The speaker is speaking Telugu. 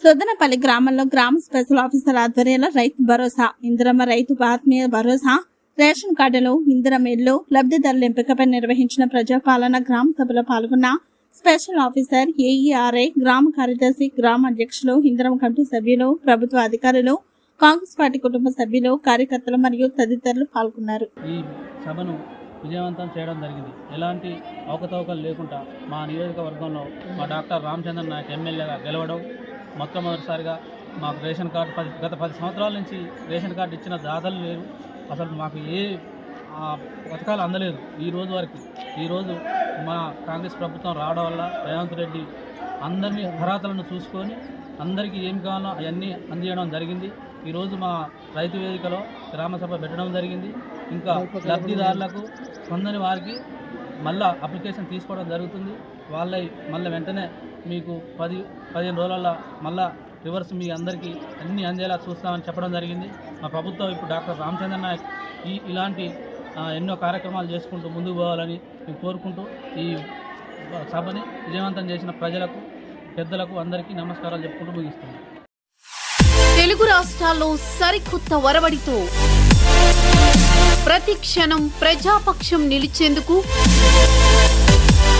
సుదనపల్లి గ్రామంలో గ్రామ స్పెషల్ ఆఫీసర్ ఆధ్వర్యంలో రైతు భరోసా ఇందిరమ్మ రైతు ఆత్మీయ భరోసా రేషన్ కార్డులు ఇందిరమ్మ ఇల్లు లబ్ధిదారుల ఎంపికపై నిర్వహించిన ప్రజాపాలన గ్రామ సభలో పాల్గొన్న స్పెషల్ ఆఫీసర్ ఏఈఆర్ఐ గ్రామ కార్యదర్శి గ్రామ అధ్యక్షులు ఇందిరమ్మ కమిటీ సభ్యులు ప్రభుత్వ అధికారులు కాంగ్రెస్ పార్టీ కుటుంబ సభ్యులు కార్యకర్తలు మరియు తదితరులు పాల్గొన్నారు. ఈ సభను విజయవంతం చేయడం జరిగింది. ఎలాంటి అవకతవకలు లేకుండా మా నియోజకవర్గంలో మా డాక్టర్ రామచంద్రన్ నాయక్ ఎమ్మెల్యేగా గెలవడం మొట్టమొదటిసారిగా మాకు రేషన్ కార్డు పది గత పది సంవత్సరాల నుంచి రేషన్ కార్డు ఇచ్చిన దాతలు లేరు. అసలు మాకు ఏ ఆ, పథకాలు అందలేదు. ఈ రోజు వరకు ఈరోజు మా కాంగ్రెస్ ప్రభుత్వం రావడం వల్ల రేవంత్ రెడ్డి అందరినీ అర్హతలను చూసుకొని అందరికీ ఏం కావాలో అవన్నీ అందజేయడం జరిగింది. ఈరోజు మా రైతు వేదికలో గ్రామ సభ పెట్టడం జరిగింది. ఇంకా లబ్ధిదారులకు పొందని వారికి మళ్ళా అప్లికేషన్ తీసుకోవడం జరుగుతుంది. వాళ్ళ మళ్ళీ వెంటనే మీకు పది పదిహేను రోజులలో మళ్ళా రివర్స్ మీ అందరికీ అన్నీ అందేలా చూస్తామని చెప్పడం జరిగింది. మా ప్రభుత్వం ఇప్పుడు డాక్టర్ రామచంద్ర నాయక్ ఈ ఇలాంటి ఎన్నో కార్యక్రమాలు చేసుకుంటూ ముందుకు పోవాలని మేము కోరుకుంటూ ఈ సభని విజయవంతం చేసిన ప్రజలకు పెద్దలకు అందరికీ నమస్కారాలు చెప్పుకుంటూ ముగిస్తున్నాం. తెలుగు రాష్ట్రాల్లో సరికొత్త వరవడితో ప్రతి క్షణం ప్రజాపక్షం నిలిచేందుకు